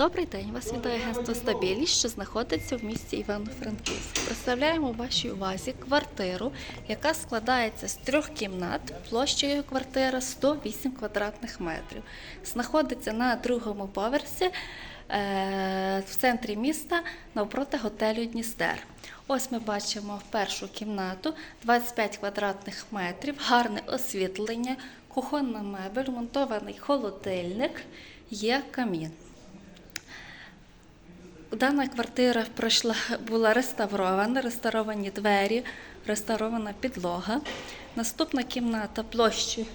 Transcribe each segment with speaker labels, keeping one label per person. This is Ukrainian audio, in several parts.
Speaker 1: Добрий день, вас вітає агентство Стабілість, що знаходиться в місті Івано-Франківськ. Представляємо вашій увазі квартиру, яка складається з трьох кімнат, площею квартира 108 квадратних метрів. Знаходиться на другому поверсі е, в центрі міста навпроти готелю Дністер. Ось ми бачимо першу кімнату, 25 квадратних метрів, гарне освітлення, кухонна мебель, монтований холодильник, є камін. Дана квартира пройшла, була реставрована, реставровані двері, реставрована підлога. Наступна кімната площею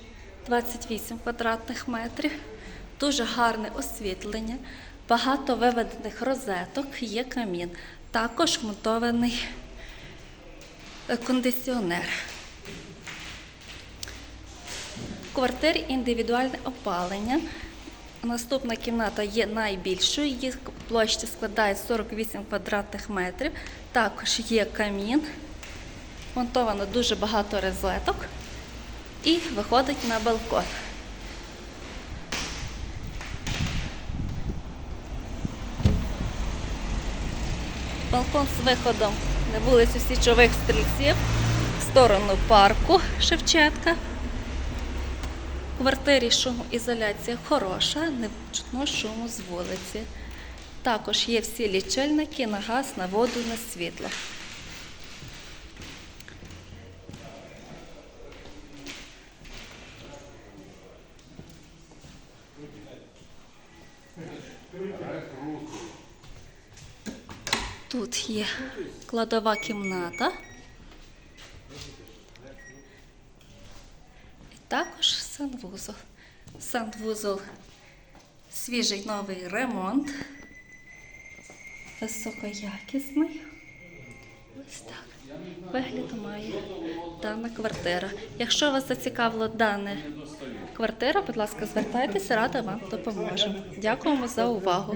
Speaker 1: 28 квадратних метрів, дуже гарне освітлення, багато виведених розеток, є камін. Також монтований кондиціонер. В квартирі індивідуальне опалення. Наступна кімната є найбільшою, її площа складає 48 квадратних метрів. Також є камін, монтовано дуже багато розеток і виходить на балкон. Балкон з виходом на вулицю Січових стрільців в сторону парку Шевченка. В квартирі шумоізоляція хороша, не чутно шуму з вулиці. Також є всі лічильники на газ, на воду, на світло. Тут є кладова кімната. І також санвузол. Санвузол свіжий новий ремонт. Високоякісний. Ось так. Вигляд має дана квартира. Якщо вас зацікавила дана квартира, будь ласка, звертайтеся, рада вам допоможемо. Дякуємо за увагу.